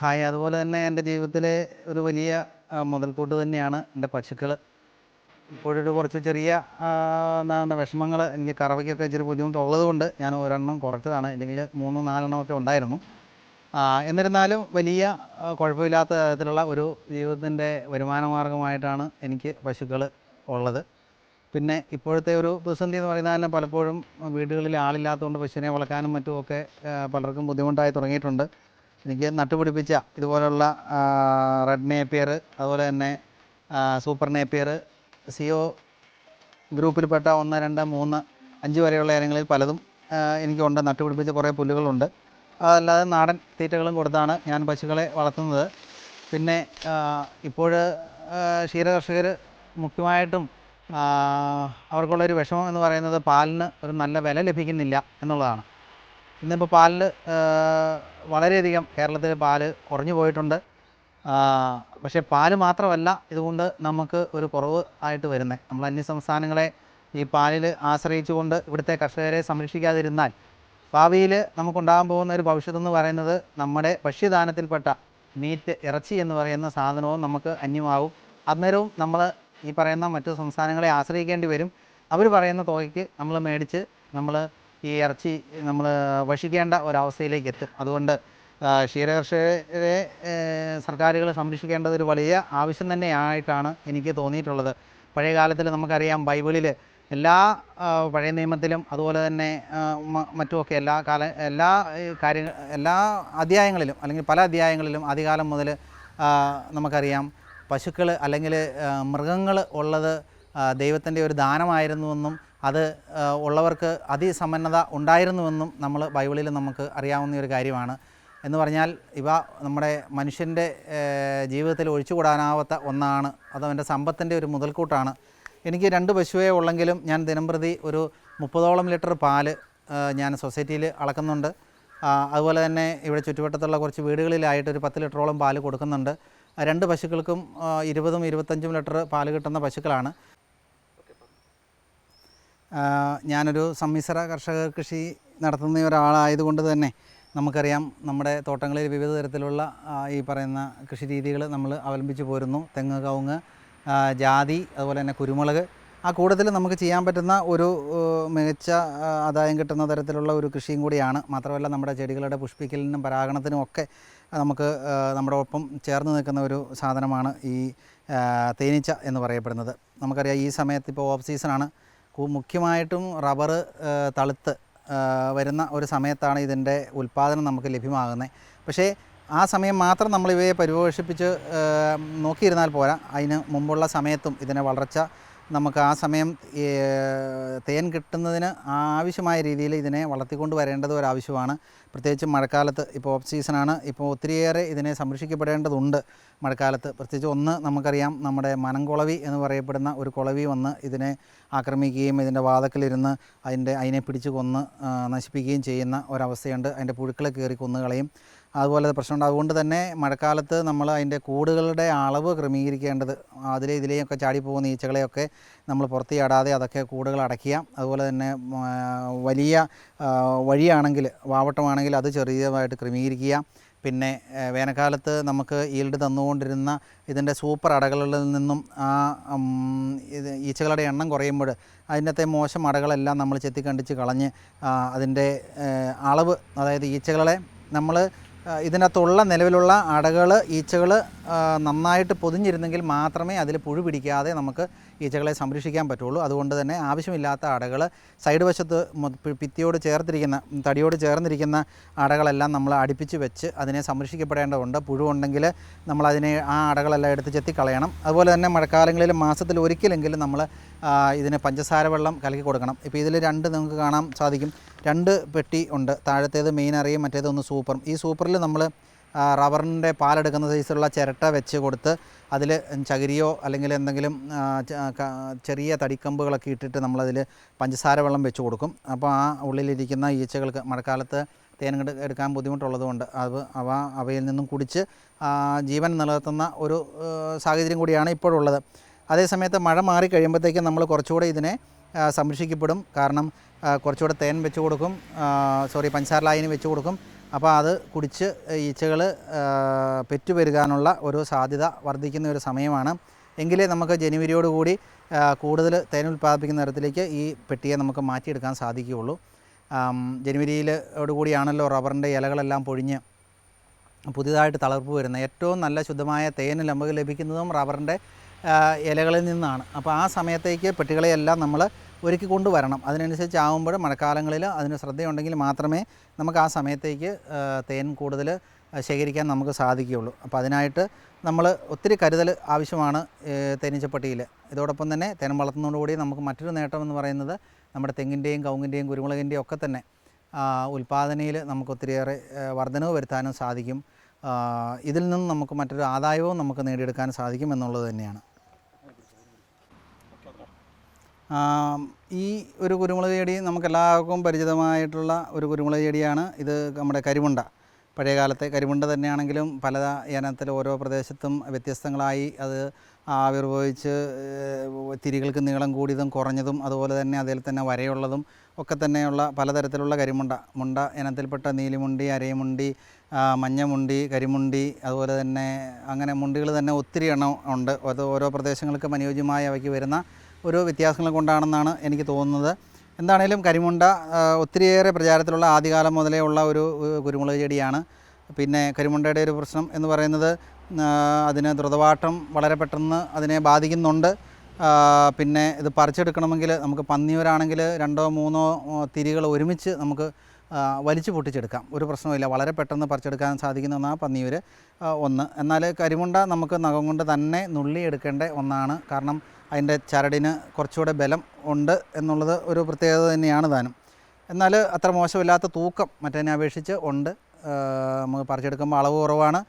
Hi. അതുപോലെ തന്നെ എന്റെ ജീവിതത്തിലെ ഒരു വലിയ മുതൽക്കൂട്ട് തന്നെയാണ് എന്റെ പശുക്കൾ ഇപ്പോഴൊരു കുറച്ച് ചെറിയ എന്താണ് വിഷമങ്ങൾ എനിക്ക് കറവയ്ക്കൊക്കെ ഇച്ചിരി ബുദ്ധിമുട്ടുള്ളത് കൊണ്ട് ഞാൻ ഒരെണ്ണം കുറച്ചതാണ്. ഇല്ലെങ്കിൽ മൂന്ന് നാലെണ്ണം ഒക്കെ ഉണ്ടായിരുന്നു. എന്നിരുന്നാലും വലിയ കുഴപ്പമില്ലാത്ത തരത്തിലുള്ള ഒരു ജീവിതത്തിന്റെ വരുമാന മാർഗമായിട്ടാണ് എനിക്ക് പശുക്കൾ ഉള്ളത്. പിന്നെ ഇപ്പോഴത്തെ ഒരു പ്രതിസന്ധി എന്ന് പറയുന്നത് തന്നെ പലപ്പോഴും വീടുകളിൽ ആളില്ലാത്തതുകൊണ്ട് പശുവിനെ വളർത്താനും മറ്റുമൊക്കെ പലർക്കും ബുദ്ധിമുട്ടായി തുടങ്ങിയിട്ടുണ്ട്. എനിക്ക് നട്ടുപിടിപ്പിച്ച ഇതുപോലുള്ള റെഡ് നേപ്പിയർ അതുപോലെ തന്നെ സൂപ്പർ നേപ്പിയർ സിഒ ഗ്രൂപ്പിൽപ്പെട്ട ഒന്ന് രണ്ട് മൂന്ന് അഞ്ച് വരെയുള്ള ഇനങ്ങളിൽ പലതും എനിക്കുണ്ട്. നട്ടുപിടിപ്പിച്ച കുറേ പുല്ലുകളുണ്ട്. അതല്ലാതെ നാടൻ തീറ്റകളും കൊടുത്താണ് ഞാൻ പശുക്കളെ വളർത്തുന്നത്. പിന്നെ ഇപ്പോൾ ക്ഷീരകർഷകർ മുഖ്യമായിട്ടും അവർക്കുള്ളൊരു വിഷമം എന്ന് പറയുന്നത് പാലിന് ഒരു നല്ല വില ലഭിക്കുന്നില്ല എന്നുള്ളതാണ്. ഇന്നിപ്പോൾ പാലിൽ വളരെയധികം കേരളത്തിൽ പാൽ കുറഞ്ഞു പോയിട്ടുണ്ട്. പക്ഷേ പാൽ മാത്രമല്ല ഇതുകൊണ്ട് നമുക്ക് ഒരു കുറവ് ആയിട്ട് വരുന്നത് നമ്മൾ അന്യ സംസ്ഥാനങ്ങളെ ഈ പാലിൽ ആശ്രയിച്ചുകൊണ്ട് ഇവിടുത്തെ കർഷകരെ സംരക്ഷിക്കാതിരുന്നാൽ ഭാവിയിൽ നമുക്കുണ്ടാകാൻ പോകുന്ന ഒരു ഭവിഷ്യത്തെന്ന് പറയുന്നത് നമ്മുടെ ഭക്ഷ്യദാനത്തിൽപ്പെട്ട മീറ്റ് ഇറച്ചി എന്ന് പറയുന്ന സാധനവും നമുക്ക് അന്യമാവും. അന്നേരവും നമ്മൾ ഈ പറയുന്ന മറ്റു സംസ്ഥാനങ്ങളെ ആശ്രയിക്കേണ്ടി വരും. അവർ പറയുന്ന തുകയ്ക്ക് നമ്മൾ മേടിച്ച് നമ്മൾ ഈ ഇറച്ചി നമ്മൾ ഭക്ഷിക്കേണ്ട ഒരവസ്ഥയിലേക്ക് എത്തും. അതുകൊണ്ട് ക്ഷീരകർഷകരെ സർക്കാരുകൾ സംരക്ഷിക്കേണ്ടത് ഒരു വലിയ ആവശ്യം തന്നെയായിട്ടാണ് എനിക്ക് തോന്നിയിട്ടുള്ളത്. പഴയ കാലത്തിൽ നമുക്കറിയാം ബൈബിളിൽ എല്ലാ പഴയ നിയമത്തിലും അതുപോലെ തന്നെ മറ്റുമൊക്കെ എല്ലാ കാല എല്ലാ കാര്യങ്ങൾ എല്ലാ അധ്യായങ്ങളിലും അല്ലെങ്കിൽ പല അധ്യായങ്ങളിലും ആദ്യകാലം മുതൽ നമുക്കറിയാം പശുക്കൾ അല്ലെങ്കിൽ മൃഗങ്ങൾ ഉള്ളത് ദൈവത്തിന്റെ ഒരു ദാനമായിരുന്നുവെന്നും അത് ഉള്ളവർക്ക് അതിസമ്പന്നത ഉണ്ടായിരുന്നുവെന്നും നമ്മൾ ബൈബിളിൽ നമുക്ക് അറിയാവുന്ന ഒരു കാര്യമാണ്. എന്ന് പറഞ്ഞാൽ ഇവ നമ്മുടെ മനുഷ്യന്റെ ജീവിതത്തിൽ ഒഴിച്ചുകൂടാനാവാത്ത ഒന്നാണ്. അത് അവന്റെ സമ്പത്തിന്റെ ഒരു മുതൽക്കൂട്ടാണ്. എനിക്ക് രണ്ട് പശുവേ ഉള്ളെങ്കിലും ഞാൻ ദിനംപ്രതി ഒരു മുപ്പതോളം ലിറ്റർ പാൽ ഞാൻ സൊസൈറ്റിയിൽ അളക്കുന്നുണ്ട്. അതുപോലെ തന്നെ ഇവിടെ ചുറ്റുവട്ടത്തുള്ള കുറച്ച് വീടുകളിലായിട്ട് ഒരു പത്ത് ലിറ്ററോളം പാൽ കൊടുക്കുന്നുണ്ട്. രണ്ട് പശുക്കൾക്കും ഇരുപതും ഇരുപത്തഞ്ചും ലിറ്റർ പാൽ കിട്ടുന്ന പശുക്കളാണ്. ഞാനൊരു സമ്മിശ്ര കർഷക കൃഷി നടത്തുന്ന ഒരാളായതുകൊണ്ട് തന്നെ നമുക്കറിയാം നമ്മുടെ തോട്ടങ്ങളിൽ വിവിധ തരത്തിലുള്ള ഈ പറയുന്ന കൃഷി രീതികൾ നമ്മൾ അവലംബിച്ച് പോരുന്നു. തെങ്ങ് കവുങ്ങ് ജാതി അതുപോലെ തന്നെ കുരുമുളക്. ആ കൂടുതൽ നമുക്ക് ചെയ്യാൻ പറ്റുന്ന ഒരു മികച്ച ആദായം കിട്ടുന്ന തരത്തിലുള്ള ഒരു കൃഷിയും കൂടിയാണ്. മാത്രമല്ല നമ്മുടെ ചെടികളുടെ പുഷ്പിക്കലിനും പരാഗണത്തിനും ഒക്കെ നമുക്ക് നമ്മുടെ ഒപ്പം ചേർന്ന് നിൽക്കുന്ന ഒരു സാധനമാണ് ഈ തേനീച്ച എന്ന് പറയപ്പെടുന്നത്. നമുക്കറിയാം ഈ സമയത്ത് ഇപ്പോൾ ഓഫ് സീസണാണ്. മുഖ്യമായിട്ടും റബ്ബർ തളുത്ത് വരുന്ന ഒരു സമയത്താണ് ഇതിന്റെ ഉൽപ്പാദനം നമുക്ക് ലഭ്യമാകുന്നത്. പക്ഷേ ആ സമയം മാത്രം നമ്മൾ പരിപോഷിപ്പിച്ച് നോക്കിയിരുന്നാൽ പോരാ. അതിന് മുമ്പുള്ള സമയത്തും ഇതിനെ വളർച്ച നമുക്ക് ആ സമയം തേൻ കിട്ടുന്നതിന് ആവശ്യമായ രീതിയിൽ ഇതിനെ വളർത്തിക്കൊണ്ട് വരേണ്ടത് ഒരാവശ്യമാണ്. പ്രത്യേകിച്ച് മഴക്കാലത്ത് ഇപ്പോൾ ഓഫ് സീസണാണ്. ഇപ്പോൾ ഒത്തിരിയേറെ ഇതിനെ സംരക്ഷിക്കപ്പെടേണ്ടതുണ്ട് മഴക്കാലത്ത്. പ്രത്യേകിച്ച് ഒന്ന് നമുക്കറിയാം നമ്മുടെ മനംകുളവി എന്ന് പറയപ്പെടുന്ന ഒരു കുളവി വന്ന് ഇതിനെ ആക്രമിക്കുകയും ഇതിന്റെ വാതക്കിലിരുന്ന് അതിന്റെ അതിനെ പിടിച്ച് കൊന്ന് നശിപ്പിക്കുകയും ചെയ്യുന്ന ഒരവസ്ഥയുണ്ട്. അതിന്റെ പുഴുക്കളെ കയറി കൊന്നുകളയും. അതുപോലെ പ്രശ്നമുണ്ട് അതുകൊണ്ട് തന്നെ മഴക്കാലത്ത് നമ്മൾ അതിന്റെ കൂടുകളുടെ അളവ് ക്രമീകരിക്കേണ്ടത് അതിലെ ഇതിലെയൊക്കെ ചാടിപ്പോകുന്ന ഈച്ചകളെയൊക്കെ നമ്മൾ പുറത്ത് ചാടാതെ അതൊക്കെ കൂടുകൾ അടയ്ക്കുക. അതുപോലെ തന്നെ വലിയ വഴിയാണെങ്കിൽ വാവട്ടമാണെങ്കിൽ അത് ചെറിയതായിട്ട് ക്രമീകരിക്കുക. പിന്നെ വേനൽക്കാലത്ത് നമുക്ക് ഈൽഡ് തന്നുകൊണ്ടിരുന്ന ഇതിന്റെ സൂപ്പർ അടകളിൽ നിന്നും ആ ഇത് ഈച്ചകളുടെ എണ്ണം കുറയുമ്പോൾ അതിനകത്തെ മോശം അടകളെല്ലാം നമ്മൾ ചെത്തിക്കണ്ടിച്ച് കളഞ്ഞ് അതിന്റെ അളവ് അതായത് ഈച്ചകളെ നമ്മൾ ഇതിനകത്തുള്ള നിലവിലുള്ള അടകൾ ഈച്ചകൾ നന്നായിട്ട് പൊതിഞ്ഞിരുന്നെങ്കിൽ മാത്രമേ അതിൽ പുഴു പിടിക്കാതെ നമുക്ക് ഈച്ചകളെ സംരക്ഷിക്കാൻ പറ്റുള്ളൂ. അതുകൊണ്ട് തന്നെ ആവശ്യമില്ലാത്ത അടകൾ സൈഡ് വശത്ത് ഭിത്തിയോട് ചേർത്തിരിക്കുന്ന തടിയോട് ചേർന്നിരിക്കുന്ന അടകളെല്ലാം നമ്മൾ അടുപ്പിച്ച് വെച്ച് അതിനെ സംരക്ഷിക്കപ്പെടേണ്ടതുണ്ട്. പുഴുവുണ്ടെങ്കിൽ നമ്മൾ അതിനെ ആ അടകളെല്ലാം എടുത്ത് ചെത്തിക്കളയണം. അതുപോലെ തന്നെ മഴക്കാലങ്ങളിൽ മാസത്തിൽ ഒരിക്കലെങ്കിലും നമ്മൾ ഇതിന് പഞ്ചസാര വെള്ളം കലക്കി കൊടുക്കണം. ഇപ്പോൾ ഇതിൽ രണ്ട് നിങ്ങൾക്ക് കാണാൻ സാധിക്കും. രണ്ട് പെട്ടി ഉണ്ട്. താഴത്തേത് മെയിൻ അറിയും മറ്റേതൊന്ന് സൂപ്പറും ഈ സൂപ്പറിൽ നമ്മൾ റബ്ബറിന്റെ പാലെടുക്കുന്ന സൈസിലുള്ള ചിരട്ട വെച്ച് കൊടുത്ത് അതിൽ ചകിരിയോ അല്ലെങ്കിൽ എന്തെങ്കിലും ചെറിയ തടിക്കമ്പുകളൊക്കെ ഇട്ടിട്ട് നമ്മളതിൽ പഞ്ചസാര വെള്ളം വെച്ച് കൊടുക്കും. അപ്പോൾ ആ ഉള്ളിലിരിക്കുന്ന ഈച്ചകൾക്ക് മഴക്കാലത്ത് തേൻ എടുക്കാൻ ബുദ്ധിമുട്ടുള്ളതുകൊണ്ട് അത് അവ അവയിൽ നിന്നും കുടിച്ച് ജീവൻ നിലനിർത്തുന്ന ഒരു സാഹചര്യം കൂടിയാണ് ഇപ്പോഴുള്ളത്. അതേസമയത്ത് മഴ മാറി കഴിയുമ്പോഴത്തേക്കും നമ്മൾ കുറച്ചുകൂടെ ഇതിനെ സംരക്ഷിക്കപ്പെടും. കാരണം കുറച്ചുകൂടെ തേൻ വെച്ച് കൊടുക്കും സോറി പഞ്ചസാര ലായനി വെച്ച് കൊടുക്കും. അപ്പോൾ അത് കുടിച്ച് ഈച്ചകൾ പെറ്റു പെരുകാനുള്ള ഒരു സാധ്യത വർദ്ധിക്കുന്ന ഒരു സമയമാണ്. എങ്കിലേ നമുക്ക് ജനുവരിയോടുകൂടി കൂടുതൽ തേൻ ഉൽപ്പാദിപ്പിക്കുന്ന തരത്തിലേക്ക് ഈ പെട്ടിയെ നമുക്ക് മാറ്റിയെടുക്കാൻ സാധിക്കുകയുള്ളൂ. ജനുവരിയിലോടുകൂടിയാണല്ലോ റബ്ബറിന്റെ ഇലകളെല്ലാം പൊഴിഞ്ഞ് പുതിയതായിട്ട് തളർപ്പ് വരുന്ന ഏറ്റവും നല്ല ശുദ്ധമായ തേൻ നമുക്ക് ലഭിക്കുന്നതും റബ്ബറിന്റെ ഇലകളിൽ നിന്നാണ്. അപ്പോൾ ആ സമയത്തേക്ക് പെട്ടികളെയെല്ലാം നമ്മൾ ഒരുക്കി കൊണ്ടുവരണം. അതിനനുസരിച്ച് ആകുമ്പോൾ മഴക്കാലങ്ങളിൽ അതിന് ശ്രദ്ധയുണ്ടെങ്കിൽ മാത്രമേ നമുക്ക് ആ സമയത്തേക്ക് തേൻ കൂടുതൽ ശേഖരിക്കാൻ നമുക്ക് സാധിക്കുകയുള്ളൂ. അപ്പോൾ അതിനായിട്ട് നമ്മൾ ഒത്തിരി കരുതൽ ആവശ്യമാണ് തേനീച്ചപ്പട്ടിയിൽ. ഇതോടൊപ്പം തന്നെ തേൻ വളർത്തുന്നതോടുകൂടി നമുക്ക് മറ്റൊരു നേട്ടം എന്ന് പറയുന്നത് നമ്മുടെ തെങ്ങിന്റെയും കവുങ്ങിന്റെയും കുരുമുളകിന്റെയും ഒക്കെ തന്നെ ഉൽപ്പാദനയിൽ നമുക്ക് ഒത്തിരിയേറെ വർധനവ് വരുത്താനും സാധിക്കും. ഇതിൽ നിന്ന് നമുക്ക് മറ്റൊരു ആദായവും നമുക്ക് നേടിയെടുക്കാൻ സാധിക്കും എന്നുള്ളത് തന്നെയാണ്. ഈ ഒരു കുരുമുളക് ചെടി നമുക്കെല്ലാവർക്കും പരിചിതമായിട്ടുള്ള ഒരു കുരുമുളക് ചെടിയാണ്. ഇത് നമ്മുടെ കരിമുണ്ട. പഴയകാലത്തെ കരിമുണ്ട തന്നെയാണെങ്കിലും പല ഇനത്തിൽ ഓരോ പ്രദേശത്തും വ്യത്യസ്തങ്ങളായി അത് ആവിർഭവിച്ച് തിരികൾക്ക് നീളം കൂടിയതും കുറഞ്ഞതും അതുപോലെ തന്നെ അതിൽ തന്നെ വരയുള്ളതും ഒക്കെ തന്നെയുള്ള പലതരത്തിലുള്ള കരിമുണ്ട. മുണ്ട ഇനത്തിൽപ്പെട്ട നീലിമുണ്ടി അരയമുണ്ടി മഞ്ഞമുണ്ടി കരിമുണ്ടി അതുപോലെ തന്നെ അങ്ങനെ മുണ്ടികൾ തന്നെ ഒത്തിരി എണ്ണം ഉണ്ട്. അത് ഓരോ പ്രദേശങ്ങൾക്കും അനുയോജ്യമായി അവയ്ക്ക് വരുന്ന ഒരു വ്യത്യാസങ്ങൾ കൊണ്ടാണെന്നാണ് എനിക്ക് തോന്നുന്നത്. എന്താണേലും കരിമുണ്ട ഒത്തിരിയേറെ പ്രചാരത്തിലുള്ള ആദ്യകാലം മുതലേ ഉള്ള ഒരു കുരുമുളക് ചെടിയാണ്. പിന്നെ കരിമുണ്ടയുടെ ഒരു പ്രശ്നം എന്ന് പറയുന്നത് അതിന് ദ്രുതവാട്ടം വളരെ പെട്ടെന്ന് അതിനെ ബാധിക്കുന്നുണ്ട്. പിന്നെ ഇത് പറിച്ചെടുക്കണമെങ്കിൽ നമുക്ക് പന്നിയൂരാണെങ്കിൽ രണ്ടോ മൂന്നോ തിരികൾ ഒരുമിച്ച് നമുക്ക് വലിച്ചു പൊട്ടിച്ചെടുക്കാം. ഒരു പ്രശ്നവുമില്ല. വളരെ പെട്ടെന്ന് പറിച്ചെടുക്കാൻ സാധിക്കുന്ന ഒന്നാണ് പന്നിയൂർ ഒന്ന്. എന്നാൽ കരിമുണ്ട നമുക്ക് നഖം കൊണ്ട് തന്നെ നുള്ളിയെടുക്കേണ്ട ഒന്നാണ്. കാരണം അതിന്റെ ചരടിന് കുറച്ചുകൂടെ ബലം ഉണ്ട് എന്നുള്ളത് ഒരു പ്രത്യേകത തന്നെയാണ് താനും. എന്നാൽ അത്ര മോശമില്ലാത്ത തൂക്കം മറ്റതിനെ അപേക്ഷിച്ച് ഉണ്ട്. നമുക്ക് പറിച്ചെടുക്കുമ്പോൾ അളവ് കുറവാണ്.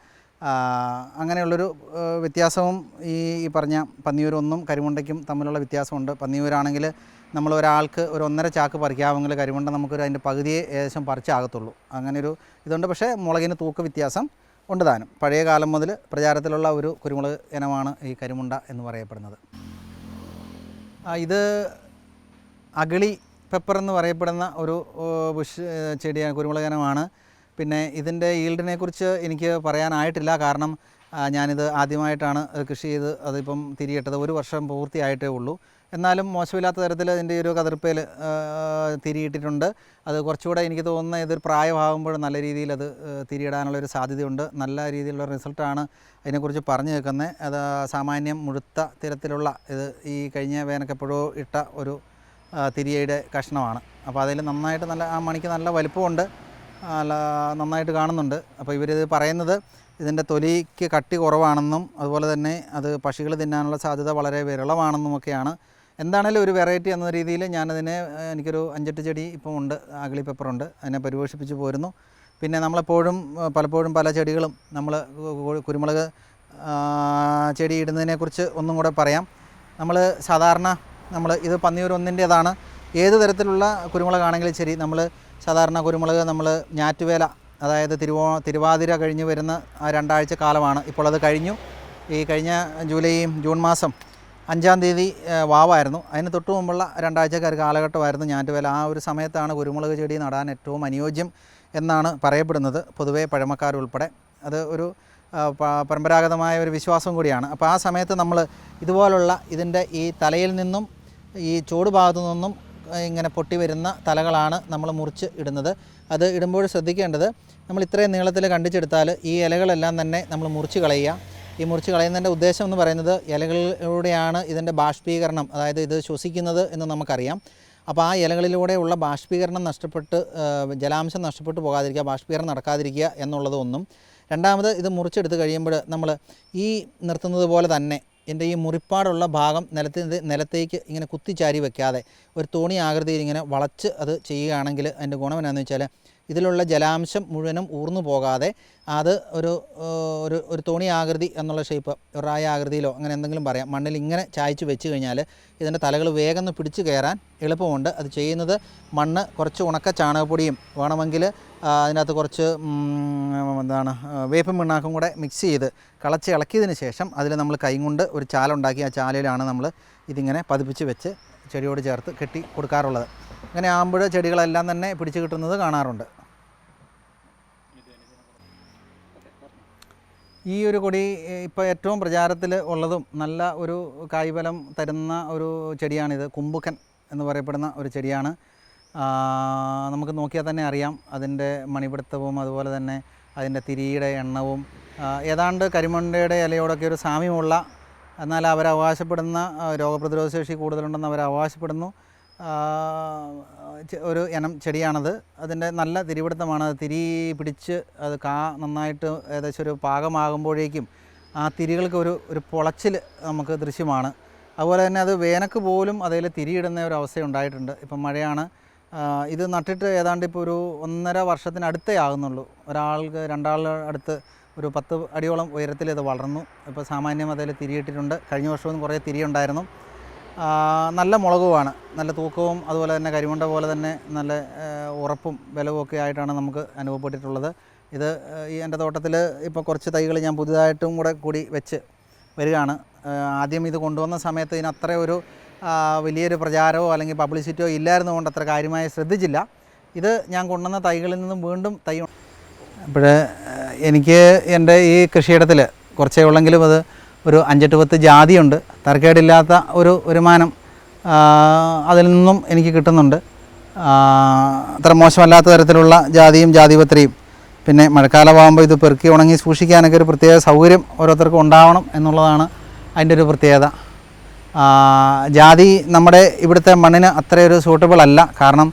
അങ്ങനെയുള്ളൊരു വ്യത്യാസവും ഈ ഈ പറഞ്ഞ പന്നിയൂരൊന്നും കരിമുണ്ടയ്ക്കും തമ്മിലുള്ള വ്യത്യാസമുണ്ട്. പന്നിയൂരാണെങ്കിൽ നമ്മൾ ഒരാൾക്ക് ഒരു ഒന്നര ചാക്ക് പറിക്കാമെങ്കിൽ കരിമുണ്ട നമുക്കൊരു അതിന്റെ പകുതിയെ ഏകദേശം പറിച്ചാകത്തുള്ളൂ. അങ്ങനെയൊരു ഇതുണ്ട്. പക്ഷേ മുളകിന് തൂക്ക വ്യത്യാസം ഉണ്ട് താനും. പഴയ കാലം മുതൽ പ്രചാരത്തിലുള്ള ഒരു കുരുമുളക് ഇനമാണ് ഈ കരിമുണ്ട എന്ന് പറയപ്പെടുന്നത്. ഇത് അഗളി പെപ്പർ എന്ന് പറയപ്പെടുന്ന ഒരു ബുഷ് ചെടിയാണ് കുരുമുളകനമാണ് പിന്നെ ഇതിന്റെ ഈൽഡിനെ കുറിച്ച് എനിക്ക് പറയാനായിട്ടില്ല. കാരണം ഞാനിത് ആദ്യമായിട്ടാണ് കൃഷി ചെയ്ത് അതിപ്പം തിരിയിട്ടത്. ഒരു വർഷം പൂർത്തിയായിട്ടേ ഉള്ളൂ. എന്നാലും മോശമില്ലാത്ത തരത്തിൽ അതിന്റെ ഒരു കതിർപ്പേൽ തിരിയിട്ടിട്ടുണ്ട്. അത് കുറച്ചുകൂടെ എനിക്ക് തോന്നുന്ന ഇതൊരു പ്രായമാകുമ്പോൾ നല്ല രീതിയിൽ അത് തിരിയിടാനുള്ള ഒരു സാധ്യതയുണ്ട്. നല്ല രീതിയിലുള്ള റിസൾട്ടാണ് അതിനെക്കുറിച്ച് പറഞ്ഞു കേൾക്കുന്നത് അത് സാമാന്യം മുഴുത്ത തരത്തിലുള്ള ഇത് ഈ കഴിഞ്ഞ വേനക്കെപ്പോഴോ ഇട്ട ഒരു തിരിയയുടെ കഷ്ണമാണ്. അപ്പോൾ അതിൽ നന്നായിട്ട് നല്ല ആ മണിക്ക് നല്ല വലുപ്പമുണ്ട്. നല്ല നന്നായിട്ട് കാണുന്നുണ്ട്. അപ്പോൾ ഇവരിത് പറയുന്നത് ഇതിന്റെ തൊലിക്ക് കട്ടി കുറവാണെന്നും അതുപോലെ തന്നെ അത് പക്ഷികൾ തിന്നാനുള്ള സാധ്യത വളരെ വിരളമാണെന്നും ഒക്കെയാണ് എന്താണേലും ഒരു വെറൈറ്റി എന്ന രീതിയിൽ ഞാനതിനെ എനിക്കൊരു അഞ്ചെട്ട് ചെടി ഇപ്പം ഉണ്ട് അഗളി പെപ്പറുണ്ട് അതിനെ പരിപോഷിപ്പിച്ച് പോരുന്നു. പിന്നെ നമ്മളെപ്പോഴും പലപ്പോഴും പല ചെടികളും നമ്മൾ കുരുമുളക് ചെടി ഇടുന്നതിനെക്കുറിച്ച് ഒന്നും കൂടെ പറയാം. നമ്മൾ സാധാരണ നമ്മൾ ഇത് പന്നിയൂർ ഒന്നിന്റേതാണ്. ഏത് തരത്തിലുള്ള കുരുമുളകാണെങ്കിലും ശരി നമ്മൾ സാധാരണ കുരുമുളക് നമ്മൾ ഞാറ്റുവേല അതായത് തിരുവോ തിരുവാതിര കഴിഞ്ഞ് വരുന്ന ആ രണ്ടാഴ്ച കാലമാണ്. ഇപ്പോൾ അത് കഴിഞ്ഞു. ഈ കഴിഞ്ഞ ജൂലൈ ജൂൺ മാസം അഞ്ചാം തീയതി വാവായിരുന്നു. അതിന് തൊട്ട് മുമ്പുള്ള രണ്ടാഴ്ചക്കാർ കാലഘട്ടമായിരുന്നു ഞാറ്റുവേല ആ ഒരു സമയത്താണ് കുരുമുളക് ചെടി നടാൻ ഏറ്റവും അനുയോജ്യം എന്നാണ് പറയപ്പെടുന്നത് പൊതുവേ പഴമക്കാരുൾപ്പെടെ അത് ഒരു പരമ്പരാഗതമായ ഒരു വിശ്വാസം കൂടിയാണ്. അപ്പോൾ ആ സമയത്ത് നമ്മൾ ഇതുപോലുള്ള ഇതിന്റെ ഈ തലയിൽ നിന്നും ഈ ചൂട് ഭാഗത്തു നിന്നും ഇങ്ങനെ പൊട്ടി വരുന്ന തലകളാണ് നമ്മൾ മുറിച്ച് ഇടുന്നത്. അത് ഇടുമ്പോൾ ശ്രദ്ധിക്കേണ്ടത് നമ്മൾ ഇത്രയും നീളത്തിൽ കണ്ടിച്ചെടുത്താൽ ഈ ഇലകളെല്ലാം തന്നെ നമ്മൾ മുറിച്ച് കളയുക. ഈ മുറിച്ച് കളയുന്നതിന്റെ ഉദ്ദേശം എന്ന് പറയുന്നത് ഇലകളിലൂടെയാണ് ഇതിന്റെ ബാഷ്പീകരണം അതായത് ഇത് ശ്വസിക്കുന്നത് എന്ന് നമുക്കറിയാം. അപ്പോൾ ആ ഇലകളിലൂടെയുള്ള ബാഷ്പീകരണം നഷ്ടപ്പെട്ട് ജലാംശം നഷ്ടപ്പെട്ടു പോകാതിരിക്കുക ബാഷ്പീകരണം നടക്കാതിരിക്കുക എന്നുള്ളത് ഒന്നും. രണ്ടാമത് ഇത് മുറിച്ചെടുത്ത് കഴിയുമ്പോൾ നമ്മൾ ഈ നിർത്തുന്നത് പോലെ തന്നെ എന്റെ ഈ മുറിപ്പാടുള്ള ഭാഗം നിലത്ത് നിലത്തേക്ക് ഇങ്ങനെ കുത്തിച്ചാരി വെക്കാതെ ഒരു തോണി ആകൃതിയിൽ ഇങ്ങനെ വളച്ച് അത് ചെയ്യുകയാണെങ്കിൽ അതിന്റെ ഗുണം എന്നാന്ന് വെച്ചാൽ ഇതിലുള്ള ജലാംശം മുഴുവനും ഊർന്നു പോകാതെ അത് ഒരു ഒരു ഒരു തോണി ആകൃതി എന്നുള്ള ഷേപ്പ് റായ ആകൃതിയിലോ അങ്ങനെ എന്തെങ്കിലും പറയാം. മണ്ണിൽ ഇങ്ങനെ ചായച്ച് വെച്ച് കഴിഞ്ഞാൽ ഇതിന്റെ തലകൾ വേഗം ഒന്ന് പിടിച്ച് കയറാൻ എളുപ്പമുണ്ട്. അത് ചെയ്യുന്നത് മണ്ണ് കുറച്ച് ഉണക്ക ചാണകപ്പൊടിയും വേണമെങ്കിൽ അതിനകത്ത് കുറച്ച് എന്താണ് വേപ്പും പിണ്ണാക്കും കൂടെ മിക്സ് ചെയ്ത് കളച്ച് ഇളക്കിയതിന് ശേഷം അതിൽ നമ്മൾ കൈകൊണ്ട് ഒരു ചാലുണ്ടാക്കി. ആ ചാലയിലാണ് നമ്മൾ ഇതിങ്ങനെ പതിപ്പിച്ച് വെച്ച് ചെടിയോട് ചേർത്ത് കെട്ടി കൊടുക്കാറുള്ളത്. അങ്ങനെ ആകുമ്പോൾ ചെടികളെല്ലാം തന്നെ പിടിച്ചു കിട്ടുന്നത് കാണാറുണ്ട്. ഈ ഒരു കൊടി ഇപ്പോൾ ഏറ്റവും പ്രചാരത്തിൽ ഉള്ളതും നല്ല ഒരു കായ്ഫലം തരുന്ന ഒരു ചെടിയാണിത്. കുമ്പുക്കൻ എന്ന് പറയപ്പെടുന്ന ഒരു ചെടിയാണ്. നമുക്ക് നോക്കിയാൽ തന്നെ അറിയാം അതിന്റെ മണിപിടുത്തവും അതുപോലെ തന്നെ അതിന്റെ തിരിയുടെ എണ്ണവും. ഏതാണ്ട് കരിമണ്ടയുടെ ഇലയോടൊക്കെ ഒരു സാമ്യമുള്ള എന്നാൽ അവർ അവകാശപ്പെടുന്ന രോഗപ്രതിരോധ ശേഷി കൂടുതലുണ്ടെന്ന് അവർ അവകാശപ്പെടുന്നു ഒരു ഇനം ചെടിയാണത്. അതിന്റെ നല്ല തിരിപിടുത്തമാണ്. അത് തിരി പിടിച്ച് അത് കാ നന്നായിട്ട് ഏകദേശം ഒരു പാകമാകുമ്പോഴേക്കും ആ തിരികൾക്ക് ഒരു ഒരു പൊളച്ചിൽ നമുക്ക് ദൃശ്യമാണ്. അതുപോലെ തന്നെ അത് വേനക്ക് പോലും അതിൽ തിരിയിടുന്ന ഒരു അവസ്ഥ ഉണ്ടായിട്ടുണ്ട്. ഇപ്പം മഴയാണ്. ഇത് നട്ടിട്ട് ഏതാണ്ട് ഇപ്പോൾ ഒരു ഒന്നര വർഷത്തിനടുത്തേ ആകുന്നുള്ളൂ. ഒരാൾക്ക് രണ്ടാളുടെ അടുത്ത് ഒരു പത്ത് അടിയോളം ഉയരത്തിൽ ഇത് വളർന്നു. ഇപ്പോൾ സാമാന്യം അതിൽ തിരിയിട്ടിട്ടുണ്ട്. കഴിഞ്ഞ വർഷവും കുറേ തിരിയുണ്ടായിരുന്നു. നല്ല മുളകുമാണ് നല്ല തൂക്കവും അതുപോലെ തന്നെ കരിമുണ്ട പോലെ തന്നെ നല്ല ഉറപ്പും വിലവുമൊക്കെ ആയിട്ടാണ് നമുക്ക് അനുഭവപ്പെട്ടിട്ടുള്ളത്. ഇത് ഈ എന്റെ തോട്ടത്തിൽ ഇപ്പോൾ കുറച്ച് തൈകൾ ഞാൻ പുതിയതായിട്ടും കൂടെ കൂടി വെച്ച് വരികയാണ്. ആദ്യം ഇത് കൊണ്ടുവന്ന സമയത്ത് ഇതിന് അത്ര ഒരു വലിയൊരു പ്രചാരമോ അല്ലെങ്കിൽ പബ്ലിസിറ്റിയോ ഇല്ലായിരുന്നുകൊണ്ട് അത്ര കാര്യമായി ശ്രദ്ധിച്ചില്ല. ഇത് ഞാൻ കൊണ്ടുവന്ന തൈകളിൽ നിന്നും വീണ്ടും തൈ അപ്പോൾ എനിക്ക് എന്റെ ഈ കൃഷിയിടത്തിൽ കുറച്ചേ ഉള്ളെങ്കിലും അത് ഒരു അഞ്ചെട്ട് പത്ത് ജാതിയുണ്ട്. തർക്കേടില്ലാത്ത ഒരു വരുമാനം അതിൽ നിന്നും എനിക്ക് കിട്ടുന്നുണ്ട്. അത്ര മോശമല്ലാത്ത തരത്തിലുള്ള ജാതിയും ജാതിപത്രിയും. പിന്നെ മഴക്കാലമാകുമ്പോൾ ഇത് പെറുക്കി ഉണങ്ങി സൂക്ഷിക്കാനൊക്കെ ഒരു പ്രത്യേക സൗകര്യം ഓരോരുത്തർക്കും ഉണ്ടാവണം എന്നുള്ളതാണ് അതിന്റെ ഒരു പ്രത്യേകത. ജാതി നമ്മുടെ ഇവിടുത്തെ മണ്ണിന് അത്രയൊരു സൂട്ടബിൾ അല്ല. കാരണം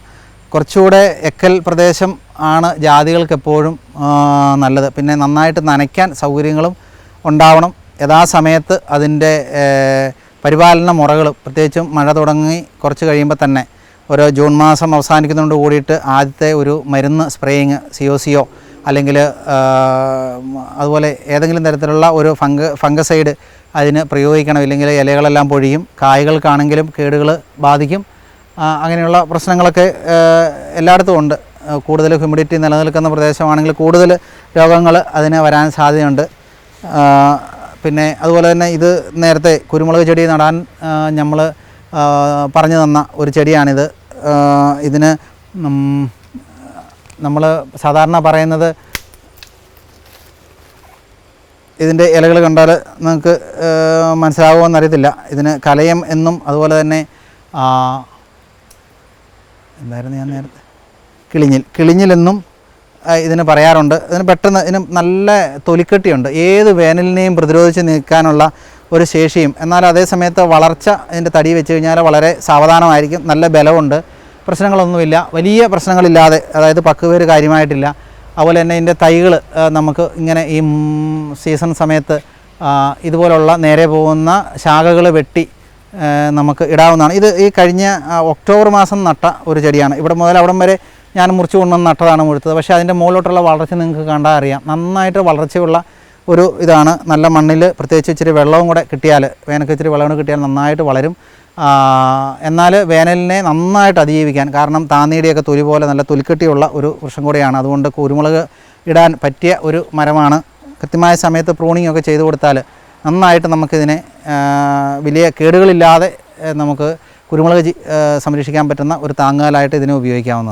കുറച്ചുകൂടെ എക്കൽ പ്രദേശം ആണ് ജാതികൾക്ക് എപ്പോഴും നല്ലത്. പിന്നെ നന്നായിട്ട് നനയ്ക്കാൻ സൗകര്യങ്ങളും ഉണ്ടാവണം. യഥാസമയത്ത് അതിന്റെ പരിപാലന മുറകൾ പ്രത്യേകിച്ചും മഴ തുടങ്ങി കുറച്ച് കഴിയുമ്പോൾ തന്നെ ഒരു ജൂൺ മാസം അവസാനിക്കുന്നതോട് കൂടിയിട്ട് ആദ്യത്തെ ഒരു മരുന്ന് സ്പ്രേയിങ് സി ഒ സിയോ അല്ലെങ്കിൽ അതുപോലെ ഏതെങ്കിലും തരത്തിലുള്ള ഒരു ഫംഗ ഫംഗസൈഡ് അതിന് പ്രയോഗിക്കണം. ഇല്ലെങ്കിൽ ഇലകളെല്ലാം പൊഴിയും കായ്കൾക്കാണെങ്കിലും കേടുകൾ ബാധിക്കും. അങ്ങനെയുള്ള പ്രശ്നങ്ങളൊക്കെ എല്ലായിടത്തും ഉണ്ട്. കൂടുതൽ ഹ്യൂമിഡിറ്റി നിലനിൽക്കുന്ന പ്രദേശമാണെങ്കിൽ കൂടുതൽ രോഗങ്ങൾ അതിന് വരാൻ സാധ്യതയുണ്ട്. പിന്നെ അതുപോലെ തന്നെ ഇത് നേരത്തെ കുരുമുളക് ചെടി നടാൻ നമ്മൾ പറഞ്ഞു തന്ന ഒരു ചെടിയാണിത്. ഇതിന് നമ്മൾ സാധാരണ പറയുന്നത് ഇതിന്റെ ഇലകൾ കണ്ടാൽ നിങ്ങൾക്ക് മനസ്സിലാകുമെന്നറിയത്തില്ല ഇതിന് കലയം എന്നും അതുപോലെ തന്നെ എന്തായിരുന്നു ഞാൻ നേരത്തെ? കിളിഞ്ഞിൽ. കിളിഞ്ഞിലെന്നും ഇതിന് പറയാറുണ്ട്. ഇതിന് പെട്ടെന്ന് ഇതിന് നല്ല തൊലിക്കെട്ടിയുണ്ട്. ഏത് വേനലിനെയും പ്രതിരോധിച്ച് നിൽക്കാനുള്ള ഒരു ശേഷിയും. എന്നാൽ അതേ സമയത്ത് വളർച്ച ഇതിന്റെ തടി വെച്ച് കഴിഞ്ഞാൽ വളരെ സാവധാനമായിരിക്കും. നല്ല ബലമുണ്ട് പ്രശ്നങ്ങളൊന്നുമില്ല. വലിയ പ്രശ്നങ്ങളില്ലാതെ അതായത് പക്കുപേര് കാര്യമായിട്ടില്ല. അതുപോലെ തന്നെ ഇതിന്റെ തൈകൾ നമുക്ക് ഇങ്ങനെ ഈ സീസൺ സമയത്ത് ഇതുപോലുള്ള നേരെ പോകുന്ന ശാഖകൾ വെട്ടി നമുക്ക് ഇടാവുന്നതാണ്. ഇത് ഈ കഴിഞ്ഞ ഒക്ടോബർ മാസം നട്ട ഒരു ചെടിയാണ്. ഇവിടെ മുതൽ അവിടം വരെ ഞാൻ മുറിച്ച് കൊണ്ടുവന്ന് നട്ടതാണ് മുഴുത്തത്. പക്ഷേ അതിന്റെ മുകളിലോട്ടുള്ള വളർച്ച നിങ്ങൾക്ക് കണ്ടാൽ അറിയാം. നന്നായിട്ട് വളർച്ചയുള്ള ഒരു ഇതാണ്. നല്ല മണ്ണിൽ പ്രത്യേകിച്ച് ഇച്ചിരി വെള്ളവും കൂടെ കിട്ടിയാൽ വേനൽക്ക് ഇച്ചിരി വെള്ളം കൂടെ കിട്ടിയാൽ നന്നായിട്ട് വളരും. എന്നാൽ വേനലിനെ നന്നായിട്ട് അതിജീവിക്കാൻ കാരണം താന്നീടിയൊക്കെ തൊലി പോലെ നല്ല തൊലിക്കെട്ടിയുള്ള ഒരു വൃക്ഷം കൂടെയാണ്. അതുകൊണ്ട് കുരുമുളക് ഇടാൻ പറ്റിയ ഒരു മരമാണ്. കൃത്യമായ സമയത്ത് പ്രൂണിംഗ് ഒക്കെ ചെയ്തു കൊടുത്താൽ നന്നായിട്ട് നമുക്കിതിനെ വലിയ കേടുകളില്ലാതെ നമുക്ക് കുരുമുളക് സംരക്ഷിക്കാൻ പറ്റുന്ന ഒരു താങ്ങുകാലായിട്ട് ഇതിനെ ഉപയോഗിക്കാവുന്നതാണ്.